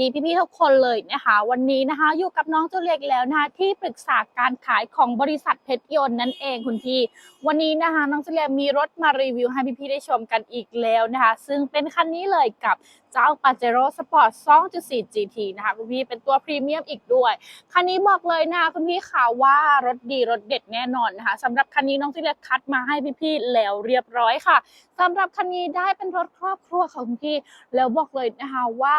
ดีพี่ๆทุกคนเลยนะคะ วันนี้นะคะอยู่กับน้องตัวเล็กแล้วนะคะที่ปรึกษาการขายของบริษัทเพชรยนต์นั่นเองคุณพี่ วันนี้นะคะน้องตัวเล็กมีรถมารีวิวให้พี่ๆได้ชมกันอีกแล้วนะคะ ซึ่งเป็นคันนี้เลยกับเจ้า Pajero Sport 2.4 GT นะคะคุณพี่เป็นตัวพรีเมียมอีกด้วย คันนี้บอกเลยนะคะคุณพี่ค่ะว่ารถดีรถเด็ดแน่นอนนะคะสำหรับคันนี้น้องตัวเล็กคัดมาให้พี่ๆแล้วเรียบร้อยค่ะสำหรับคันนี้ได้เป็นรถครอบครัวของคุณพี่แล้วบอกเลยนะคะว่า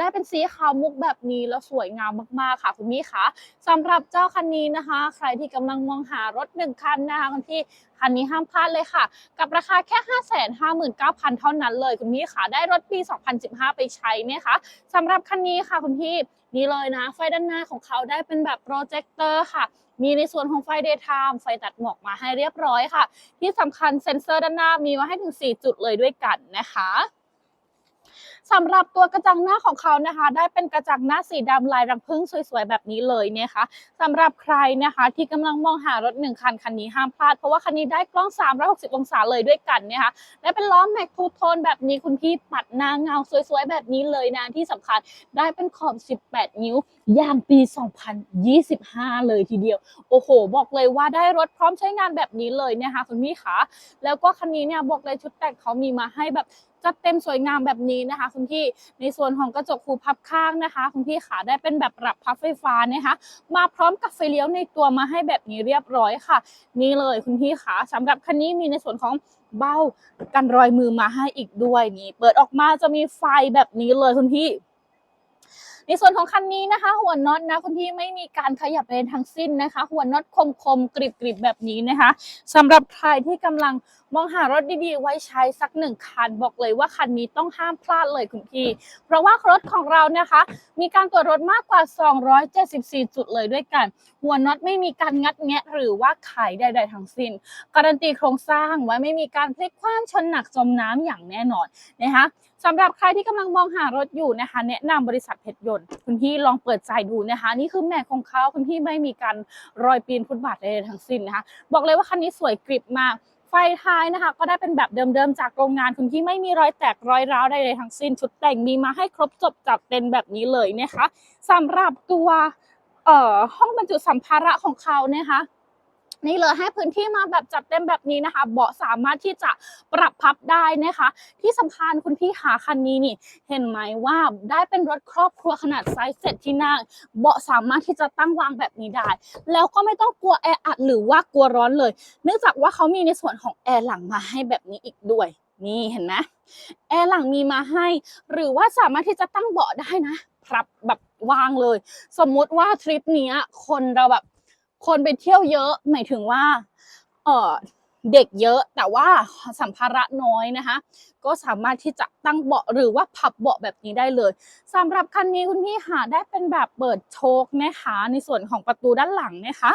ได้เป็นสีขาวมุกแบบนี้แล้วสวยงามมากๆค่ะคุณพี่คะสำหรับเจ้าคันนี้นะคะ ใครที่กำลังมองหารถหนึ่งคันนะคะคุณพี่คันนี้ห้ามพลาดเลยค่ะ กับราคาแค่ 5 5 9 0 0 0 เท่านั้นเลยคุณพี่ค่ะ ได้รถปี 2015 ไปใช้เนี่ยค่ะสำหรับคันนี้ค่ะคุณพี่นี่เลยนะ ไฟด้านหน้าของเขาได้เป็นแบบโปรเจคเตอร์ค่ะ มีในส่วนของไฟ daytime ไฟตัดหมอกมาให้เรียบร้อยค่ะ ที่สำคัญเซ็นเซอร์ด้านหน้ามีมาให้ถึง 4 จุดเลยด้วยกันนะคะ สำหรับตัวกระจังหน้าของเขานะคะ ได้เป็นกระจังหน้าสีดำลายรังผึ้งสวยๆแบบนี้เลยเนะคะสำหรับใครนะคะที่กำลังมองหารถหนึ่งคันคันนี้ห้ามพลาด เพราะว่าคันนี้ได้กล้อง 360 องศาเลยด้วยกันนะคะและเป็นล้อแม็กทูโทนแบบนี้คุณพี่ปัดหน้าเงาสวยๆแบบนี้เลยนะที่สำคัญได้เป็นขอบ 18 นิ้วย่างปี 2025 เลยทีเดียว โอ้โห บอกเลยว่าได้รถพร้อมใช้งานแบบนี้เลยนะคะคุณพี่คะแล้วก็คันนี้เนี่ยบอกเลยชุดแต่งเขามีมาให้แบบ จัดเต็มสวยงามแบบนี้นะคะ คุณพี่ในส่วนของกระจกคูพับข้างนะคะ คุณพี่ขาได้เป็นแบบปรับพับไฟฟ้านะคะมาพร้อมกับไฟเลี้ยวในตัวมาให้แบบนี้เรียบร้อยค่ะ นี่เลยคุณพี่ขาสำหรับคันนี้มีในส่วนของเบ้ากันรอยมือมาให้อีกด้วยนี่เปิดออกมาจะมีไฟแบบนี้เลยคุณพี่ ในส่วนของคันนี้นะคะ หัวน็อตนะคุณพี่ไม่มีการขยับเลยทั้งสิ้นนะคะ หัวน็อตคมๆกริบๆแบบนี้นะคะสำหรับใครที่กำลังมองหารถดีๆ ไว้ใช้สักหนึ่งคันบอกเลยว่าคันนี้ต้องห้ามพลาดเลยคุณพี่ เพราะว่ารถของเรานะคะ มีการตรวจรถมากกว่า 274 จุดเลยด้วยกัน หัวน็อตไม่มีการงัดแงะหรือว่าไขใด ๆทั้งสิ้น การันตีโครงสร้างไว้ไม่มีการพลิกคว่ำชนหนักจมน้ำอย่างแน่นอนนะคะ สำหรับใครที่กำลังมองหารถอยู่นะคะ แนะนำบริษัทเพชรยนต์คุณพี่ลองเปิดใจดูนะคะ นี่คือแม็กของเขาคุณพี่ไม่มีการรอยปีนฟุตบาทใดๆทั้งสิ้นนะคะ บอกเลยว่าคันนี้สวยกริบมากไฟท้ายนะคะ ก็ได้เป็นแบบเดิมๆจากโรงงานคุณพี่ไม่มีรอยแตกรอยร้าวใดๆทั้งสิ้น ชุดแต่งมีมาให้ครบจบจัดเต็มแบบนี้เลยนะคะสำหรับตัวเอ่อห้องบรรจุสัมภาระของเขานะคะ นี่เลยให้พื้นที่มาแบบจัดเต็มแบบนี้นะคะ เบาะสามารถที่จะปรับพับได้นะคะ ที่สำคัญคุณพี่หาคันนี้นี่ เห็นไหมว่าได้เป็นรถครอบครัวขนาดไซส์เจ็ดที่นั่ง เบาะสามารถที่จะตั้งวางแบบนี้ได้ แล้วก็ไม่ต้องกลัวแออัดหรือว่ากลัวร้อนเลย เนื่องจากว่าเขามีในส่วนของแอร์หลังมาให้แบบนี้อีกด้วยนี่เห็นไหมแอร์หลังมีมาให้ หรือว่าสามารถที่จะตั้งเบาะได้นะพับแบบวางเลย สมมุติว่าทริปนี้คนเราแบบ คนไปเที่ยวเยอะหมายถึงว่าเออเด็กเยอะแต่ว่าสัมภาระน้อยนะคะ ก็สามารถที่จะตั้งเบาะหรือว่าพับเบาะแบบนี้ได้เลยสำหรับคันนี้คุณพี่หาได้เป็นแบบเปิดโชคนะคะ ในส่วนของประตูด้านหลังนะคะ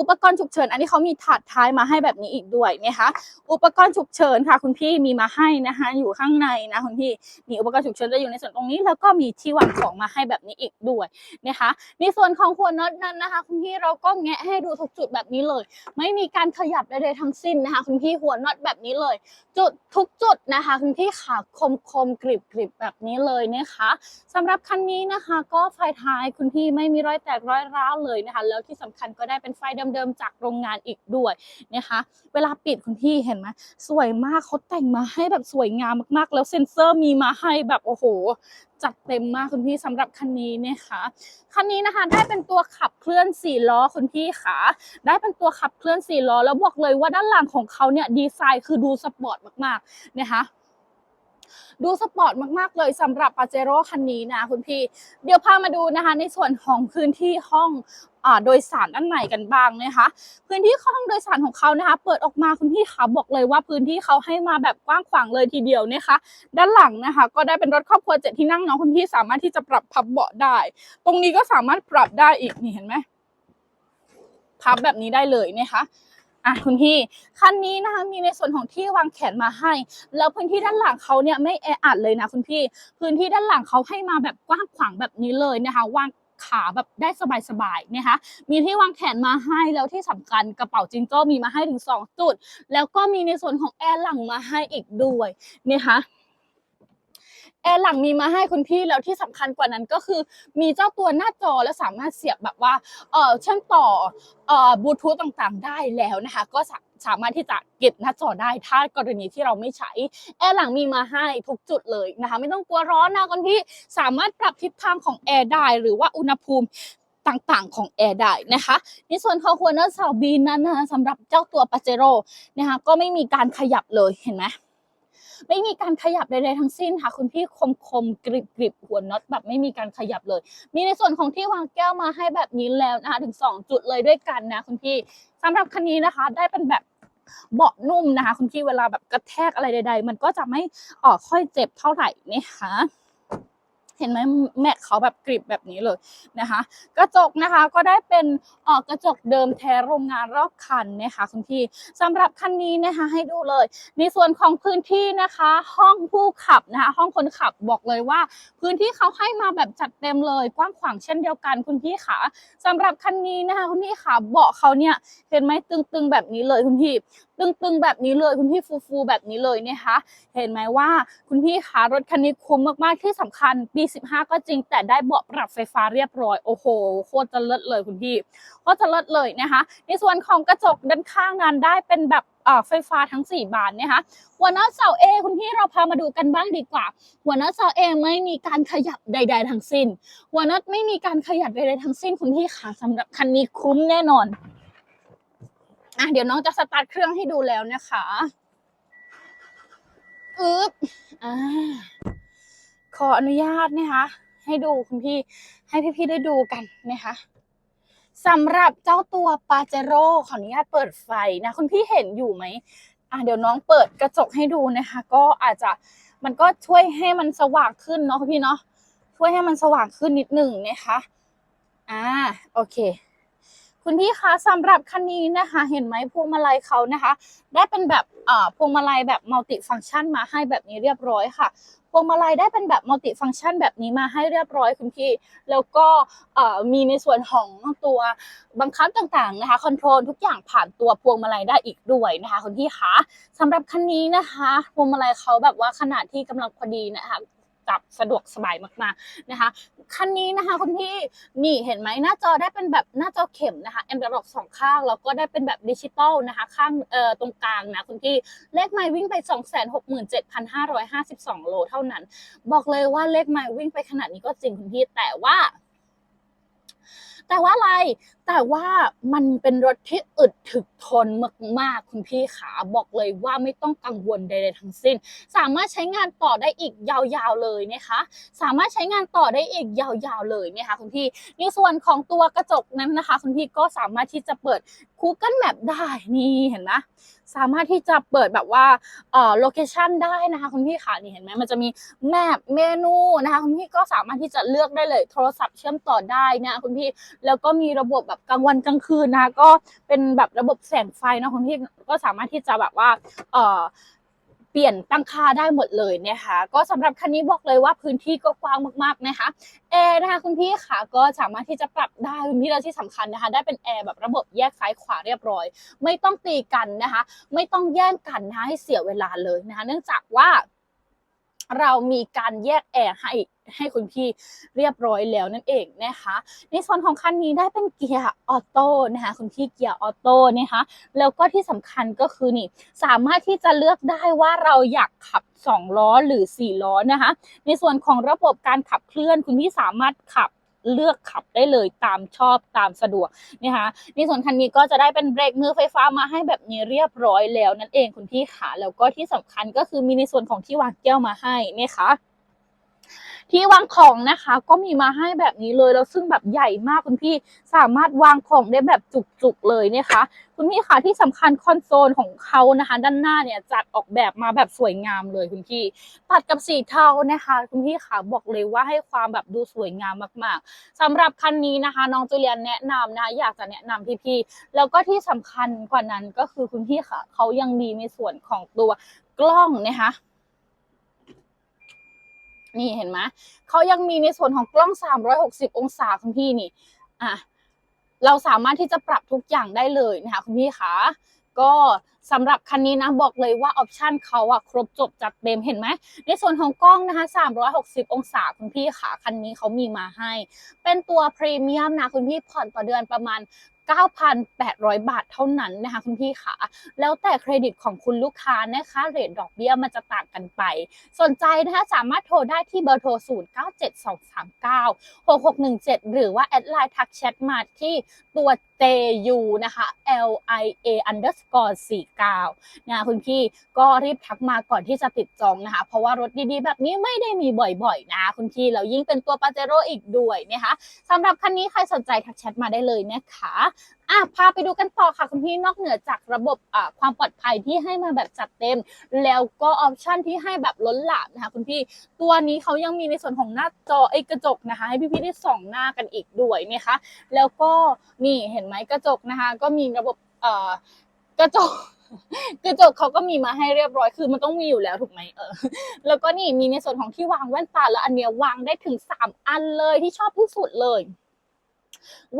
อุปกรณ์ฉุกเฉิน อันนี้เขามีถาดท้ายมาให้แบบนี้อีกด้วยนะคะ อุปกรณ์ฉุกเฉินค่ะ คุณพี่มีมาให้นะคะ อยู่ข้างในนะคุณพี่นี่อุปกรณ์ฉุกเฉินจะอยู่ในส่วนตรงนี้ แล้วก็มีที่วางของมาให้แบบนี้อีกด้วยนะคะ ในส่วนของหัวน็อตนั้นนะคะ คุณพี่เราก็แงะให้ดูทุกจุดแบบนี้เลย ไม่มีการขยับใดๆทั้งสิ้นนะคะ คุณพี่หัวน็อตแบบนี้เลย จุดทุกจุดนะคะ คุณพี่ขาคมคมๆกริบกริบแบบนี้เลยนะคะสำหรับคันนี้นะคะ ก็ไฟท้ายคุณพี่ไม่มีรอยแตกรอยร้าวเลยนะคะ แล้วที่สำคัญก็ได้เป็นไฟเดิมๆจากโรงงานอีกด้วยนะคะ เวลาปิดคุณพี่เห็นไหมสวยมากเขาแต่งมาให้แบบสวยงามมากๆ แล้วเซ็นเซอร์มีมาให้แบบโอ้โหจัดเต็มมากคุณพี่สำหรับคันนี้นะคะคันนี้นะคะได้เป็นตัวขับเคลื่อนสี่ล้อคุณพี่ขาได้เป็นตัวขับเคลื่อนสี่ล้อแล้วบอกเลยว่าด้านหลังของเขาเนี่ยดีไซน์คือดูสปอร์ตมากๆนะคะ ดูสปอร์ตมากๆเลยสำหรับปาเจโร่คันนี้นะคุณพี่ เดี๋ยวพามาดูนะคะในส่วนของพื้นที่ห้องอโดยสารด้านในกันบ้างนะคะ พื้นที่ห้องโดยสารของเขานะคะ เปิดออกมาคุณพี่ขาบอกเลยว่าพื้นที่เขาให้มาแบบกว้างขวางเลยทีเดียวนะคะ ด้านหลังนะคะ ก็ได้เป็นรถครอบครัวเจ็ดที่นั่งเนาะคุณพี่สามารถที่จะปรับพับเบาะได้ ตรงนี้ก็สามารถปรับได้อีกนี่เห็นไหมพับแบบนี้ได้เลยนะคะ อะคุณพี่คันนี้นะคะมีในส่วนของที่วางแขนมาให้ แล้วพื้นที่ด้านหลังเขาเนี่ยไม่แออัดเลยนะคุณพี่ พื้นที่ด้านหลังเขาให้มาแบบกว้างขวางแบบนี้เลยนะคะวางขาแบบได้สบายๆนะคะ มีที่วางแขนมาให้แล้วที่สำคัญกระเป๋าจิงโจ้มีมาให้ถึง 2 จุด แล้วก็มีในส่วนของแอร์หลังมาให้อีกด้วยนะคะ แอร์หลังมีมาให้คุณพี่แล้วที่สำคัญกว่านั้นก็คือ มีเจ้าตัวหน้าจอและสามารถเสียบแบบว่าเออเชื่อมต่อเอ่อบลูทูธต่างๆ ได้แล้วนะคะ ก็สาสามารถที่จะเก็บหน้าจอได้ถ้ากรณีที่เราไม่ใช้แอร์หลังมีมาให้ทุกจุดเลยนะคะ ไม่ต้องกลัวร้อนนะคุณพี่สามารถปรับทิศทางของแอร์ได้หรือว่าอุณหภูมิต่างๆ ของแอร์ได้นะคะในส่วนของหัวหน้าเสาบีนนั้นนะคะสำหรับเจ้าตัวปาเจโร่นะคะก็ไม่มีการขยับเลยเห็นไหม ไม่มีการขยับใดๆทั้งสิ้นค่ะ คุณพี่คมคมๆกริบกริบหัวน็อตแบบไม่มีการขยับเลย มีในส่วนของที่วางแก้วมาให้แบบนี้แล้วนะคะถึง 2 จุดเลยด้วยกันนะคุณพี่สำหรับคันนี้นะคะ ได้เป็นแบบเบาะนุ่มนะคะ คุณพี่เวลาแบบกระแทกอะไรใด ๆ มันก็จะไม่เออค่อยเจ็บเท่าไหร่นะคะ เห็นไหมแม็กเขาแบบกริบแบบนี้เลยนะคะ กระจกนะคะก็ได้เป็นออกระจกเดิมแท้โรงงานรอบคันนะคะคุณพี่สำหรับคันนี้นะคะให้ดูเลย ในส่วนของพื้นที่นะคะ ห้องผู้ขับนะคะ ห้องคนขับบอกเลยว่า พื้นที่เขาให้มาแบบจัดเต็มเลยกว้างขวางเช่นเดียวกันคุณพี่ขาสำหรับคันนี้นะคะคุณพี่ขาเบาะเขาเนี่ยเห็นไหมตึงๆแบบนี้เลยคุณพี่ ตึงๆแบบนี้เลย คุณพี่ฟูๆแบบนี้เลยนะคะเห็นไหมว่าคุณพี่ขารถคันนี้คุ้มมากๆที่สำคัญปี 15 ก็จริง แต่ได้เบาะปรับไฟฟ้าเรียบร้อยโอ้โหโคตรจะเลิศเลยคุณพี่โคตรจะเลิศเลยนะคะในส่วนของกระจกด้านข้างนั้นได้เป็นแบบเอ่อไฟฟ้าทั้ง 4 บานนะคะหัวน็อตเสาเอคุณพี่เราพามาดูกันบ้างดีกว่า หัวน็อตเสาเอไม่มีการขยับใด ๆ ทั้งสิ้น หัวน็อตไม่มีการขยับใดๆทั้งสิ้นคุณพี่ค่ะสำหรับคันนี้คุ้มแน่นอน อะเดี๋ยวน้องจะสตาร์ทเครื่องให้ดูแล้วนะคะอึ๊บอ่าขออนุญาตนะคะให้ดูคุณพี่ให้พี่ๆได้ดูกันนะคะสำหรับเจ้าตัวปาเจโร่ขออนุญาตเปิดไฟนะคุณพี่เห็นอยู่ไหมอะเดี๋ยวน้องเปิดกระจกให้ดูนะคะ ก็อาจจะมันก็ช่วยให้มันสว่างขึ้นเนาะพี่เนาะช่วยให้มันสว่างขึ้นนิดหนึ่งนะคะ อ่าโอเค คุณพี่คะสำหรับคันนี้นะคะ เห็นไหมพวงมาลัยเขานะคะ ได้เป็นแบบพวงมาลัยแบบมัลติฟังก์ชันมาให้แบบนี้เรียบร้อยค่ะพวงมาลัยได้เป็นแบบมัลติฟังก์ชันแบบนี้มาให้เรียบร้อยคุณพี่ แล้วก็มีในส่วนของตัวบังคับต่างๆนะคะคอนโทรลทุกอย่างผ่านตัวพวงมาลัยได้อีกด้วยนะคะคุณพี่คะสำหรับคันนี้นะคะ พวงมาลัยเขาแบบว่าขนาดที่กำลังพอดีนะคะ ลับสะดวกสบายมากๆนะคะ คันนี้นะคะคุณพี่นี่เห็นไหมหน้าจอได้เป็นแบบหน้าจอเข็มนะคะแอนดรอกสองข้างแล้วก็ได้เป็นแบบดิจิตอลนะคะข้างเอ่อตรงกลางนะคุณพี่เลขไมล์วิ่งไป 267,552 โลเท่านั้น บอกเลยว่าเลขไมล์วิ่งไปขนาดนี้ก็จริงคุณพี่แต่ว่า แต่ว่าอะไร แต่ว่ามันเป็นรถที่อึดถึกทนมากๆ คุณพี่ขาบอกเลยว่าไม่ต้องกังวลใดๆทั้งสิ้น สามารถใช้งานต่อได้อีกยาวๆเลยนะคะ สามารถใช้งานต่อได้อีกยาวๆเลยนะคะคุณพี่ในส่วนของตัวกระจกนั้นนะคะ คุณพี่ก็สามารถที่จะเปิด Google Map ได้นี่เห็นไหม สามารถที่จะเปิดแบบว่าเอ่อโลเคชันได้นะคะคุณพี่ค่ะนี่เห็นไหมมันจะมีแมปเมนูนะคะคุณพี่ก็สามารถที่จะเลือกได้เลย โทรศัพท์เชื่อมต่อได้นะคุณพี่แล้วก็มีระบบแบบกลางวันกลางคืนนะคะก็เป็นแบบระบบแสงไฟนะคุณพี่ก็สามารถที่จะแบบว่าเอ่อ เปลี่ยนตั้งค่าได้หมดเลยนะคะ ก็สำหรับคันนี้บอกเลยว่าพื้นที่ก็กว้างมากๆนะคะแอร์นะคะคุณพี่ค่ะก็สามารถที่จะปรับได้คุณพี่แล้วที่สำคัญนะคะ ได้เป็นแอร์แบบระบบแยกซ้ายขวาเรียบร้อย ไม่ต้องตีกันนะคะ ไม่ต้องแย่งกันนะให้เสียเวลาเลยนะคะ เนื่องจากว่า เรามีการแยกแอร์ให้ให้คุณพี่เรียบร้อยแล้วนั่นเองนะคะ ในส่วนของคันนี้ได้เป็นเกียร์ออโต้นะคะคุณพี่เกียร์ออโต้นะคะแล้วก็ที่สำคัญก็คือนี่สามารถที่จะเลือกได้ว่าเราอยากขับ 2 ล้อหรือ 4 ล้อนะคะ ในส่วนของระบบการขับเคลื่อนคุณพี่สามารถขับ เลือกขับได้เลยตามชอบตามสะดวกนะคะในส่วนคันนี้ก็จะได้เป็นเบรกมือไฟฟ้ามาให้แบบนี้เรียบร้อยแล้วนั่นเองคุณพี่ขาแล้วก็ที่สำคัญก็คือมีในส่วนของที่วางแก้วมาให้นะคะ ที่วางของนะคะ ก็มีมาให้แบบนี้เลยแล้วซึ่งแบบใหญ่มากคุณพี่สามารถวางของได้แบบจุกๆเลยนะคะ คุณพี่คะที่สำคัญคอนโซลของเขานะคะ ด้านหน้าเนี่ยจัดออกแบบมาแบบสวยงามเลยคุณพี่ ตัดกับสีเทานะคะ คุณพี่คะบอกเลยว่าให้ความแบบดูสวยงามมากๆสำหรับคันนี้นะคะ น้องจูเลียนแนะนำนะอยากจะแนะนำพี่ๆแล้วก็ที่สำคัญกว่านั้นก็คือคุณพี่คะเขายังมีในส่วนของตัวกล้องนะคะ นี่เห็นไหมเขายังมีในส่วนของกล้อง 360 องศาคุณพี่นี่อะเราสามารถที่จะปรับทุกอย่างได้เลยนะคะคุณพี่คะก็สำหรับคันนี้นะบอกเลยว่าออปชันเขาอะครบจบจัดเต็มเห็นไหมในส่วนของกล้องนะคะ 360 องศาคุณพี่ขาคันนี้เขามีมาให้ เป็นตัวพรีเมียมนะคุณพี่ผ่อนต่อเดือนประมาณ9,800 บาทเท่านั้นนะคะคุณพี่ขาแล้วแต่เครดิตของคุณลูกค้านะคะเรทดอกเบี้ยมันจะต่างกันไป สนใจนะคะสามารถโทรได้ที่เบอร์โทร 097239 6617 หรือว่าแอดไลน์ทักแชทมาที่ตัว JU นะคะ LIA underscore 49นะคุณพี่ก็รีบทักมาก่อนที่จะติดจองนะคะ เพราะว่ารถดีๆ แบบนี้ไม่ได้มีบ่อยๆ นะคุณพี่แล้วยิ่งเป็นตัวปาเจโร่อีกด้วยนะคะสำหรับคันนี้ใครสนใจทักแชทมาได้เลยนะคะอะพาไปดูกันต่อค่ะคุณพี่นอกเหนือจากระบบอ่าความปลอดภัยที่ให้มาแบบจัดเต็ม แล้วก็ออปชันที่ให้แบบล้นหลามนะคะคุณพี่ตัวนี้เขายังมีในส่วนของหน้าจอไอ้กระจกนะคะ ให้พี่ๆได้ส่องหน้ากันอีกด้วยนะคะ แล้วก็นี่เห็นไหมกระจกนะคะ ก็มีระบบกระจก กระจกเขาก็มีมาให้เรียบร้อยคือมันต้องมีอยู่แล้วถูกไหมเออ แล้วก็นี่มีในส่วนของที่วางแว่นตาแล้วอันเนี้ยวางได้ถึงสามอันเลยที่ชอบที่สุดเลย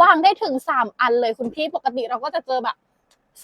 วางได้ถึงสามอันเลยคุณพี่ปกติเราก็จะเจอแบบ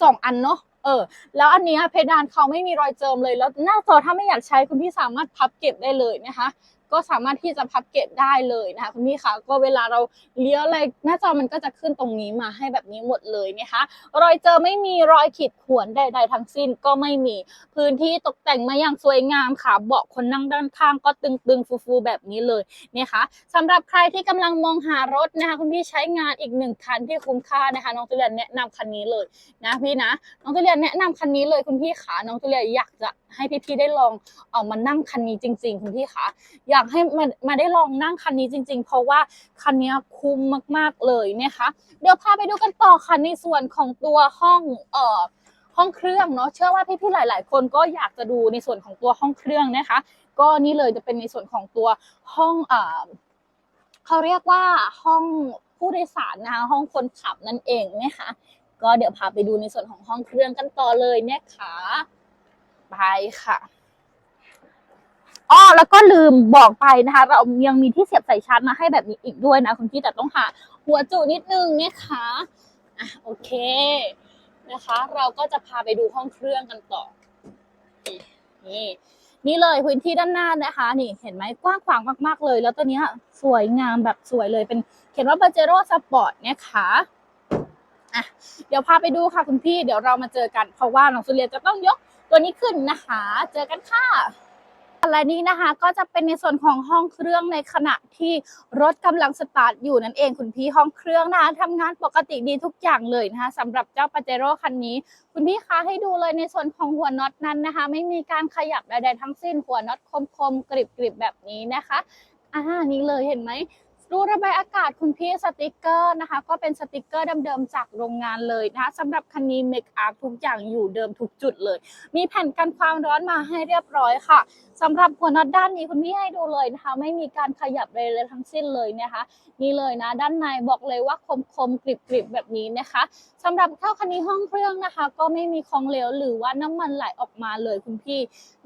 สองอันเนาะเออ แล้วอันเนี้ยเพดานเขาไม่มีรอยเจิมเลยแล้วหน้าจอถ้าไม่อยากใช้คุณพี่สามารถพับเก็บได้เลยนะคะ ก็สามารถที่จะพับเก็บได้เลยนะคะคุณพี่คะก็เวลาเราเลี้ยวอะไรหน้าจอมันก็จะขึ้นตรงนี้มาให้แบบนี้หมดเลยนะคะ รอยเจอไม่มีรอยขีดข่วนใด ๆ ทั้งสิ้นก็ไม่มีพื้นที่ตกแต่งมาอย่างสวยงามค่ะเบาะคนนั่งด้านข้างก็ตึงๆฟูๆแบบนี้เลยนะคะสำหรับใครที่กำลังมองหารถนะคะคุณพี่ใช้งานอีกหนึ่งคันที่คุ้มค่านะคะน้องตุเรียนแนะนำคันนี้เลยนะพี่นะน้องตุเรียนแนะนำคันนี้เลยคุณพี่ขาน้องตุเรียนอยากจะให้พี่ๆได้ลองเอามานั่งคันนี้จริง ๆ คุณพี่ขาอยากให้มามาได้ลองนั่งคันนี้จริง ๆ เพราะว่าคันนี้คุ้มมาก ๆเลยนะคะเดี๋ยวพาไปดูกันต่อค่ะในส่วนของตัวห้องเอ่อห้องเครื่องเนาะเชื่อว่าพี่ๆหลาย ๆ คนก็อยากจะดูในส่วนของตัวห้องเครื่องนะคะ ก็นี่เลยจะเป็นในส่วนของตัวห้องเอ่อเขาเรียกว่าห้องผู้โดยสารนะคะห้องคนขับนั่นเองนะคะก็เดี๋ยวพาไปดูในส่วนของห้องเครื่องกันต่อเลยนะคะ ไปค่ะอ๋อแล้วก็ลืมบอกไปนะคะ เรายังมีที่เสียบสายชาร์จมาให้แบบนี้อีกด้วยนะคุณพี่แต่ต้องหาหัวจุนิดนึงนะคะอะโอเคนะคะ เราก็จะพาไปดูห้องเครื่องกันต่อ นี่ นี่เลยพื้นที่ด้านหน้านะคะ นี่เห็นไหมกว้างขวางมากๆเลย แล้วตัวนี้สวยงามแบบสวยเลยเป็นเขียนว่าปาเจโร่สปอร์ตนะคะอะเดี๋ยวพาไปดูค่ะคุณพี่ เดี๋ยวเรามาเจอกัน เพราะว่าน้องสุเรียนจะต้องยก ตัวนี้ขึ้นนะคะ เจอกันค่ะและนี่นะคะก็จะเป็นในส่วนของห้องเครื่องในขณะที่รถกำลังสตาร์ทอยู่นั่นเองคุณพี่ห้องเครื่องนะคะทำงานปกติดีทุกอย่างเลยนะคะสำหรับเจ้าปาเจโร่คันนี้ คุณพี่คะให้ดูเลยในส่วนของหัวน็อตนั้นนะคะ ไม่มีการขยับใดๆทั้งสิ้นหัวน็อตคมๆกริบๆแบบนี้นะคะอ่านี่เลยเห็นไหม รูระบายอากาศคุณพี่สติกเกอร์นะคะ ก็เป็นสติกเกอร์เดิมๆจากโรงงานเลยนะคะสำหรับคันนี้เมคอัพทุกอย่างอยู่เดิมทุกจุดเลย มีแผ่นกันความร้อนมาให้เรียบร้อยค่ะสำหรับหัวน็อตด้านนี้คุณพี่ให้ดูเลยนะคะ ไม่มีการขยับเลยเลยทั้งสิ้นเลยนะคะ นี่เลยนะ ด้านในบอกเลยว่าคมคมๆกริบกริบๆแบบนี้นะคะสำหรับเท่าคันนี้ห้องเครื่องนะคะ ก็ไม่มีของเหลวหรือว่าน้ำมันไหลออกมาเลยคุณพี่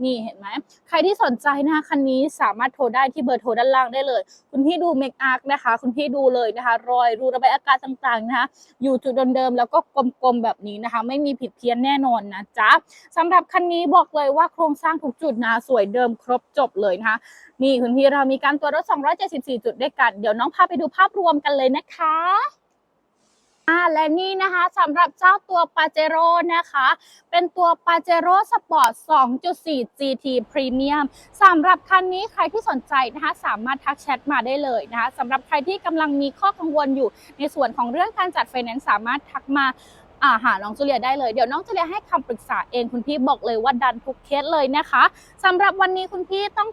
นี่เห็นไหมใครที่สนใจนะคะคันนี้สามารถโทรได้ที่เบอร์โทรด้านล่างได้เลย คุณพี่ดูเมคอาากนะคะ คุณพี่ดูเลยนะคะ รอยรูระบายอากาศต่างๆนะคะ อยู่จุดเดิมๆแล้วก็กลมๆแบบนี้นะคะ ไม่มีผิดเพี้ยนแน่นอนนะจ๊ะสำหรับคันนี้บอกเลยว่าโครงสร้างทุกจุดนะสวยเดิมครบจบเลยนะคะ นี่คุณพี่เรามีการตัวจรถ 274 จุดด้วยกัน เดี๋ยวน้องพาไปดูภาพรวมกันเลยนะคะ อ่าและนี่นะคะสำหรับเจ้าตัวปาเจโร่นะคะ เป็นตัวปาเจโร่สปอร์ต 2.4 GT Premium สำหรับคันนี้ใครที่สนใจนะคะสามารถทักแชทมาได้เลยนะคะสำหรับใครที่กำลังมีข้อกังวลอยู่ ในส่วนของเรื่องการจัดไฟแนนซ์สามารถทักมาอ่าหาน้องจูเลียได้เลย เดี๋ยวน้องจูเลียให้คำปรึกษาเองคุณพี่บอกเลยว่าดันทุกเคสเลยนะคะสำหรับวันนี้คุณพี่ต้อง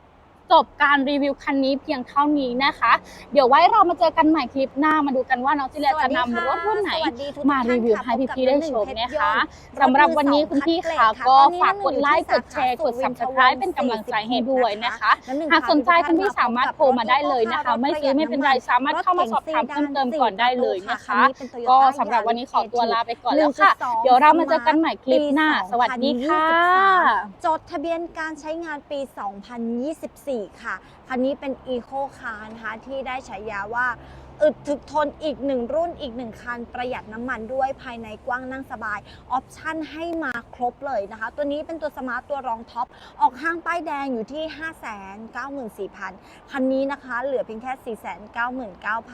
จบการรีวิวคันนี้เพียงเท่านี้นะคะ เดี๋ยวไว้เรามาเจอกันใหม่คลิปหน้ามาดูกันว่าน้องจูเลียจะนำรถรุ่นไหนสวัสดีทุกมาท่นรีวิวค่ะให้พบกับพี่ๆได้หนึ่งชมเพชรนะคะยนต์สำหรับวันนี้คุณพี่รถมือขาสองก็คัดเรทฝากกดไลค์กดแชร์กด subscribe เป็นกำลังใจให้ด้วยนะคะแล้วหนึ่งหากสนใจพคุณพี่สามารถโทรมาได้เลยนะคะ ไม่ซื้อไม่เป็นไรสามารถเข้ามาสอบถามเพิ่มเติมก่อนได้เลยนะคะ ก็สำหรับวันนี้ขอตัวลาไปก่อนแล้วค่ะ เดี๋ยวเรามาเจอกันใหม่คลิปหน้า สวัสดีค่ะจดทะเบียนการใช้งานปี 2024ค่ะ คันนี้เป็น Eco Car นะคะที่ได้ฉายาว่าอึดถึกทนอีกหนึ่งรุ่นอีกหนึ่งคัน ประหยัดน้ำมันด้วยภายในกว้างนั่งสบาย ออปชั่นให้มาครบเลยนะคะ ตัวนี้เป็นตัวสมาร์ตตัวรองท็อป ออกห้างป้ายแดงอยู่ที่ 5 9 4 0 0 0 คันนี้นะคะเหลือเพียงแค่ 4 9 9 0 0 0